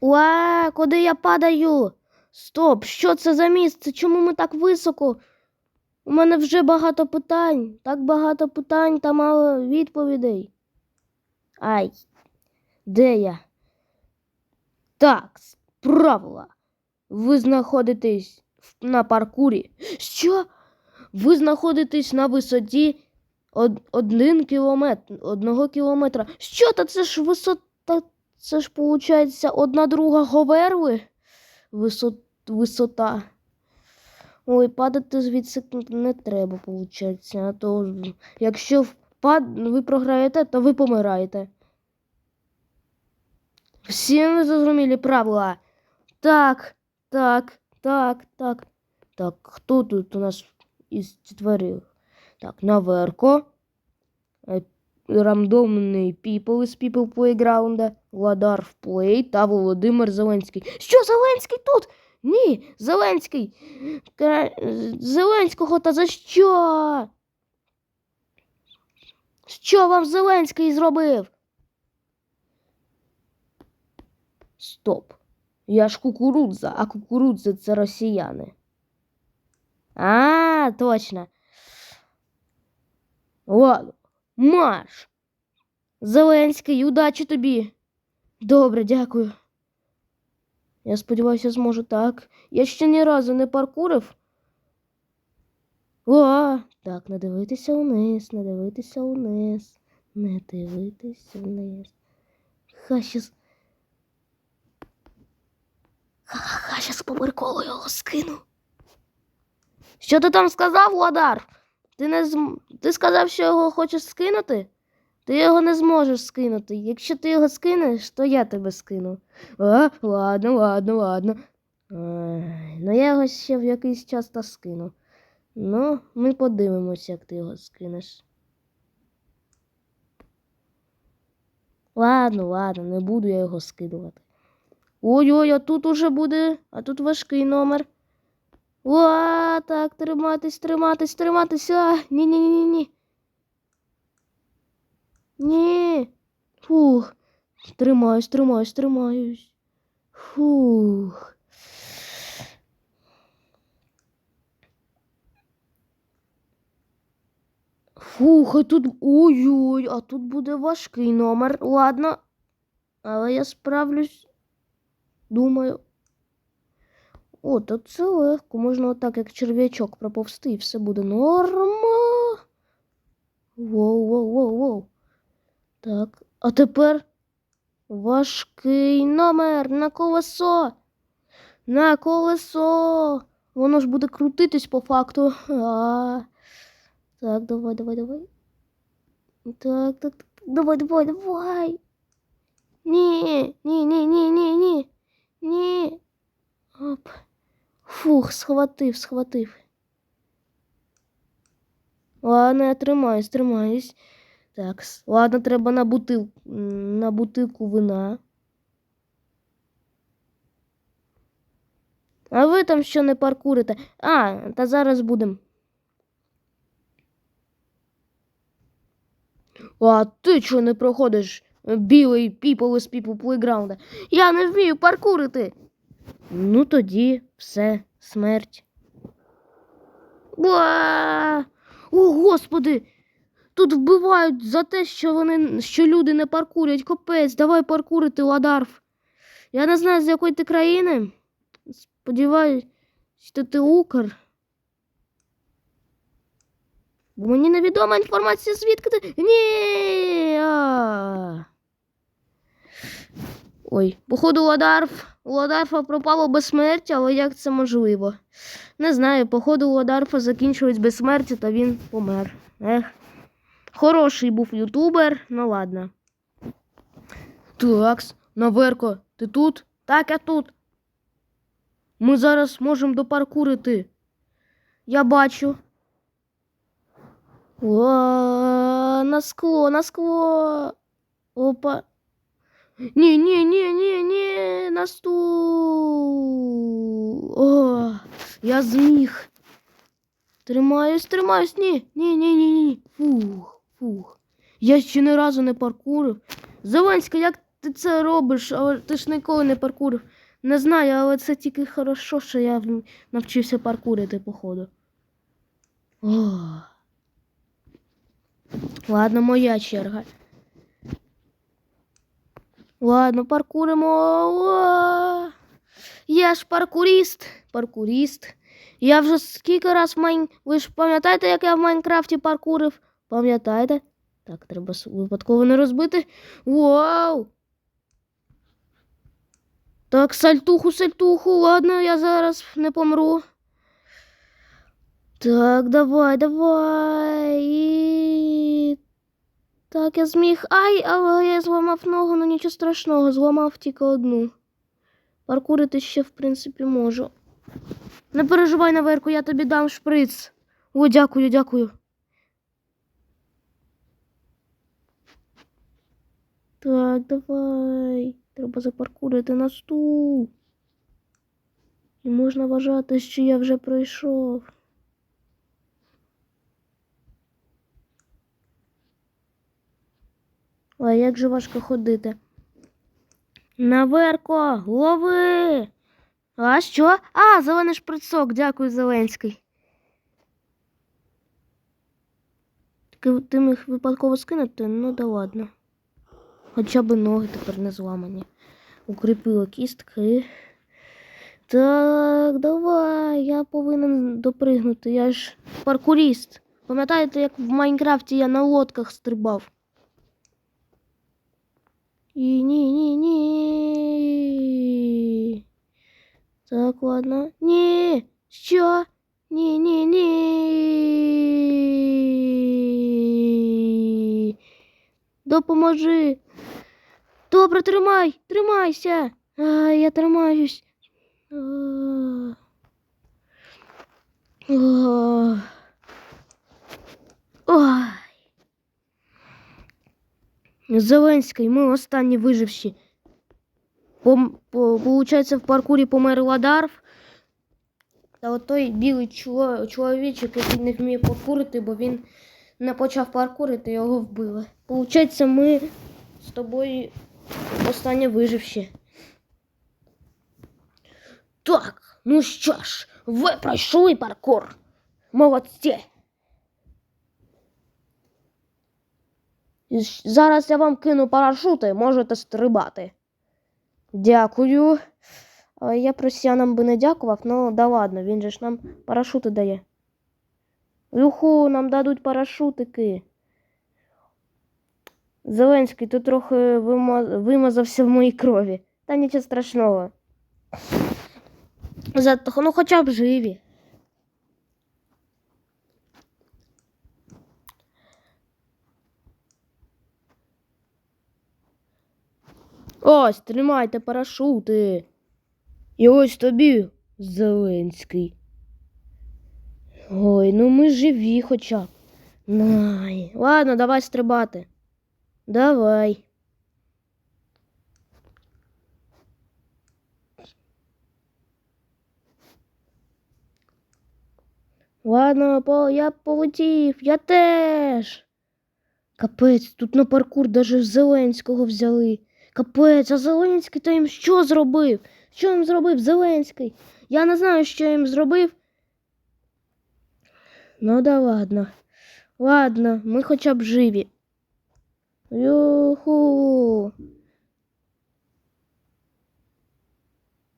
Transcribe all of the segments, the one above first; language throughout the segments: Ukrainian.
Уа, куди я падаю? Стоп, що це за місце? Чому ми так високо? У мене вже багато питань. Так багато питань та мало відповідей. Ай, де я? Так, правила. Ви знаходитесь на паркурі. Що? Ви знаходитесь на висоті од- один кілометр, одного кілометра. Що то це ж висота? Це ж виходить одна друга говерли? Висот, висота. Ой, падати звідси не треба, виходить. А то якщо впад... ви програєте, то ви помираєте. Всі ви зрозуміли правила. Так, так, так, так. Так, хто тут у нас із четверих? Так, Наверко. Рандомний People із People Playground, Ладар в Play та Володимир Зеленський. Що Зеленський тут? Ні, Зеленський. Зеленського та за що? Що вам Зеленський зробив? Стоп. Я ж кукурудза, а кукурудзи це росіяни. А, точно. Ладно, марш. Зеленський, удачі тобі. Добре, дякую. Я сподіваюся, зможу так. Я ще ні разу не паркурив. О, так, не дивитися униз, не дивитися униз, не дивитися вниз. Ха, щас. Ха-ха-ха, щас по його скину. Що ти там сказав, Владар? Ти не зм... Ти сказав, що його хочеш скинути? Ти його не зможеш скинути. Якщо ти його скинеш, то я тебе скину. А, ладно, ладно, ладно. Ай, ну я його ще в якийсь час та скину. Ну, ми подивимося, як ти його скинеш. Ладно, ладно, не буду я його скидувати. Ой-ой, а тут уже буде, а тут важкий номер. О, так, триматись, триматись, триматись. А, ні-ні-ні-ні. Ні. Фух. Тримаюсь, тримаюсь, тримаюсь. Фух. Фух, а тут. Ой-ой, а тут буде важкий номер. Ладно. Але я справлюсь. Думаю. О, то це легко. Можна отак, як черв'ячок, проповсти, і все буде норма. Воу, воу, воу, воу. Так, а тепер важкий номер на колесо. На колесо. Воно ж буде крутитись по факту. А, так, давай, давай, давай. Так, так, так. Давай, давай, давай. Ні, ні, ні, ні, ні, ні. Ні. Оп. Фух, схватив, схватив. Ладно, я тримаюсь, тримаюсь. Так, ладно, треба на бутил... на бутилку вина. А ви там що не паркурите? А, та зараз будем. А ти чого не проходиш білий people із people playground? Я не вмію паркурити. Ну тоді все, смерть. Уа! О, господи! Тут вбивають за те, що вони що люди не паркурять. Капець, давай паркурити, Ладарф. Я не знаю, з якої ти країни. Сподіваюсь, що ти Укр. Бо мені невідома інформація, звідки ти. Ні. Ой, походу, Ладарф. У Ладарфа пропало безсмертя, але як це можливо? Не знаю, походу, у Ладарфа закінчилось безсмертя, та він помер. Ех. Хороший був ютубер, ну ладно. Такс, Наверко, ти тут? Так, я тут. Ми зараз можемо допаркурити. Я бачу. О, на скло, на скло. Опа. Ні, ні, ні, ні, ні, на стул. О, я зміг. Тримаюсь, тримаюсь. Ні, ні, ні, ні, ні. Фух, фух. Я ще ні разу не паркурив. Зеленська, як ти це робиш, але ти ж ніколи не паркурив. Не знаю, але це тільки хорошо, що я навчився паркурити, походу. О. Ладно, моя черга. Ладно, паркуримо. Я ж паркуріст. Паркуріст. Я вже скільки раз в Майн... Ви ж пам'ятаєте, як я в Майнкрафті паркурив? Пам'ятаєте? Так, треба випадково не розбити. Вау! Так, сальтуху, сальтуху. Ладно, я зараз не помру. Так, давай, давай. І... Так, я зміг. Ай, але я зламав ногу, ну нічого страшного, зламав тільки одну. Паркурити ще, в принципі, можу. Не переживай, наверху, я тобі дам шприц. О, дякую, дякую. Так, давай. Треба запаркурити на стул. І можна вважати, що я вже пройшов. Ой, як же важко ходити. Наверко, лови. А що? А, зелений шприцок, дякую, Зеленський. Ти міг випадково скинути? Ну да ладно. Хоча б ноги тепер не зламані. Укріпила кістки. Так, давай, я повинен допригнути. Я ж паркуріст. Пам'ятаєте, як в Майнкрафті я на лодках стрибав? І ні, ні, ні. Так, ладно. Ні. Що? Ні, ні, ні. Допоможи. Добре, тримай, тримайся. А, я тримаюсь. А. А. Ой. Зеленський, ми останні виживші. Получається, в паркурі помер Ладарф. Та от той білий чоло, чоловічок, який не вміє паркурити, бо він не почав паркурити, його вбили. Получається, ми з тобою останні виживші. Так, ну що ж, ви пройшли паркур. Молодці. І щ- Зараз я вам кину парашути, можете стрибати. Дякую. Я просіянам би не дякував, ну да ладно, він же ж нам парашути дає. Юху, нам дадуть парашутики. Зеленський, ти трохи вима- вимазався в моїй крові. Та нічого страшного. Зато, ну хоча б живі. Ось, тримайте парашути. І ось тобі, Зеленський. Ой, ну ми живі хоча б. Най. Ладно, давай стрибати. Давай. Ладно, по, я полетів, я теж. Капець, тут на паркур даже Зеленського взяли. Капець, а Зеленський то їм що зробив? Що їм зробив Зеленський? Я не знаю, що їм зробив. Ну да ладно. Ладно, ми хоча б живі. Юху.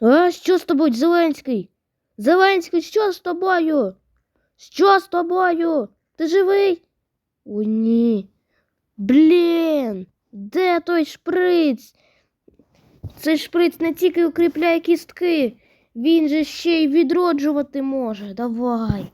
А що з тобою, Зеленський? Зеленський, що з тобою? Що з тобою? Ти живий? О, ні. Блін, де той шприц? Цей шприц не тільки укріпляє кістки, він же ще й відроджувати може. Давай.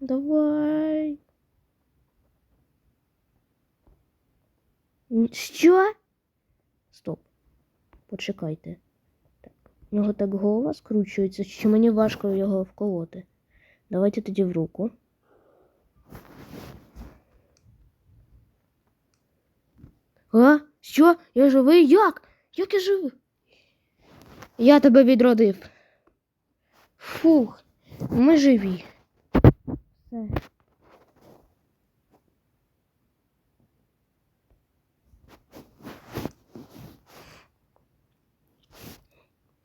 Давай. Що? Стоп. Почекайте. Так. У нього так голова скручується, що мені важко його вколоти. Давайте тоді в руку. А? Що? Я живий? Як? Як я живий? Я тебе відродив. Фух, ми живі. Все.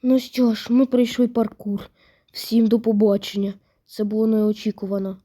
Ну що ж, ми прийшли паркур. Всім до побачення. Це було неочікувано.